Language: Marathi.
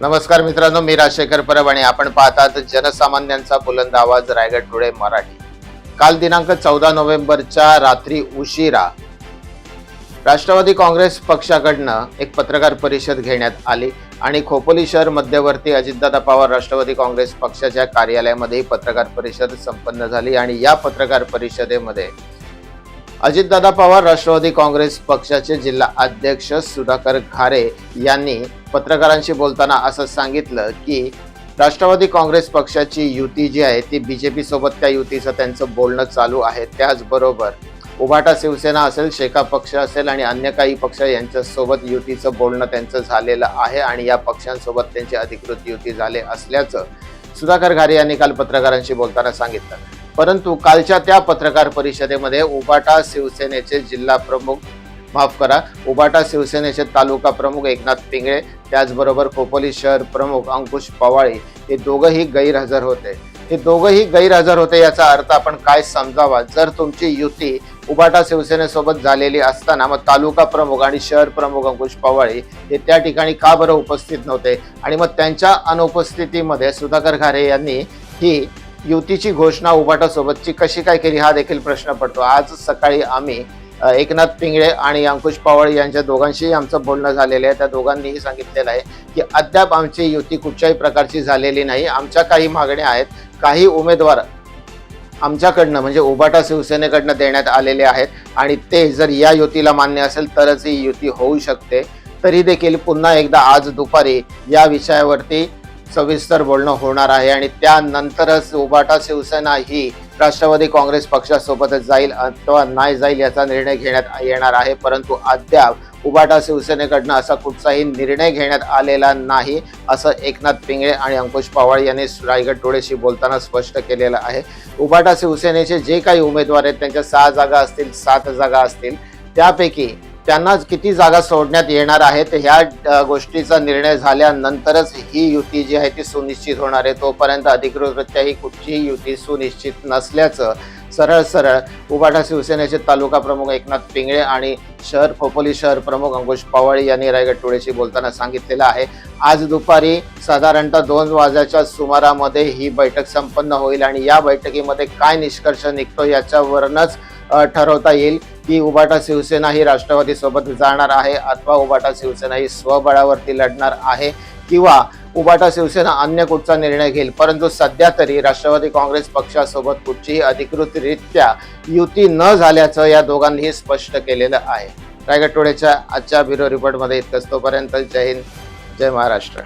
नमस्कार मित्रांनो मी राजशेखर परब आणि आपण पाहतात जनसामान्यांचा बुलंद आवाज रायगड टुडे मराठी. काल दिनांक चौदा नोव्हेंबरच्या रात्री उशिरा राष्ट्रवादी काँग्रेस पक्षाकडनं एक पत्रकार परिषद घेण्यात आली आणि खोपोली शहर मध्यवर्ती अजितदादा पवार राष्ट्रवादी काँग्रेस पक्षाच्या कार्यालयामध्ये ही पत्रकार परिषद संपन्न झाली आणि या पत्रकार परिषदेमध्ये अजितदादा पवार राष्ट्रवादी काँग्रेस पक्षाचे जिल्हा अध्यक्ष सुधाकर खारे यांनी पत्रकारांशी बोलताना असं सांगितलं की राष्ट्रवादी काँग्रेस पक्षाची युती जी आहे ती बी जे सोबत त्या युतीचं त्यांचं बोलणं चालू आहे त्याचबरोबर उभाटा शिवसेना असेल शेका पक्ष असेल आणि अन्य काही पक्ष यांच्यासोबत युतीचं बोलणं त्यांचं झालेलं आहे आणि या पक्षांसोबत त्यांची अधिकृत युती झाले असल्याचं सुधाकर घारे यांनी काल पत्रकारांशी बोलताना सांगितलं. परंतु कालच्या त्या पत्रकार परिषदेमध्ये उबाटा शिवसेनेचे जिल्हा प्रमुख माफ करा उबाटा शिवसेनेचे तालुका प्रमुख एकनाथ पिंगळे त्याचबरोबर खोपोली शहर प्रमुख अंकुश पवाळे हे दोघंही गैरहजर होते. हे दोघंही गैरहजर होते याचा अर्थ आपण काय समजावा? जर तुमची युती उबाटा शिवसेनेसोबत झालेली असताना मग तालुका प्रमुख आणि शहर प्रमुख अंकुश पवाळे हे त्या ठिकाणी का बरं उपस्थित नव्हते? आणि मग त्यांच्या अनुपस्थितीमध्ये सुधाकर घारे यांनी ही युतीची घोषणा उबाटासोबतची कशी काय केली हा देखील प्रश्न पडतो. आज सकाळी आम्ही एकनाथ पिंगळे आणि अंकुश पवार यांच्या दोघांशीही आमचं बोलणं झालेलं आहे. त्या दोघांनीही सांगितलेलं आहे की अद्याप आमची युती कुठच्याही प्रकारची झालेली नाही. आमच्या काही मागण्या आहेत. काही उमेदवार आमच्याकडनं म्हणजे उबाटा शिवसेनेकडनं देण्यात आलेले आहेत. आणि ते जर या युतीला मान्य असेल तरच ही युती होऊ शकते. तरी देखील पुन्हा एकदा आज दुपारी या विषयावरती सविस्तर बोलणं होणार आहे आणि त्यानंतरच उबाटा शिवसेना ही राष्ट्रवादी काँग्रेस पक्षासोबतच जाईल अथवा नाही जाईल याचा निर्णय घेण्यात येणार आहे. परंतु अद्याप उबाटा शिवसेनेकडनं असा कुठचाही निर्णय घेण्यात आलेला नाही असं एकनाथ पिंगळे आणि अंकुश पवार यांनी रायगड टोळेशी बोलताना स्पष्ट केलेलं आहे. उबाटा शिवसेनेचे जे काही उमेदवार आहेत त्यांच्या सहा जागा असतील सात जागा असतील त्यापैकी त्यांना किती जागा सोडण्यात येणार आहेत ह्या गोष्टीचा निर्णय झाल्यानंतरच ही युती जी आहे ती सुनिश्चित होणार आहे. तोपर्यंत अधिकृतरित्या ही कुठचीही युती सुनिश्चित नसल्याचं सरळ सरळ उभाटा शिवसेनेचे तालुका प्रमुख एकनाथ पिंगळे आणि शहर खोपोली शहर प्रमुख अंकुश पवाळी यांनी रायगड टोळेशी बोलताना सांगितलेलं आहे. आज दुपारी साधारणतः दोन वाजाच्या सुमारामध्ये ही बैठक संपन्न होईल आणि या बैठकीमध्ये काय निष्कर्ष निघतो याच्यावरूनच ठरवता येईल. की उबाटा शिवसेना ही राष्ट्रवादी सोबत जाणार आहे अथवा उबाटा शिवसेना ही स्वबळावरती लढणार आहे किंवा उबाटा शिवसेना अन्य कुठचा निर्णय घेईल? परंतु सध्या तरी राष्ट्रवादी काँग्रेस पक्षासोबत कुठचीही अधिकृतरित्या युती न झाल्याचं या दोघांनीही स्पष्ट केलेलं आहे. रायगड टोळेच्या आजच्या ब्युरो रिपोर्टमध्ये इतकंच. तोपर्यंत जय हिंद जय महाराष्ट्र.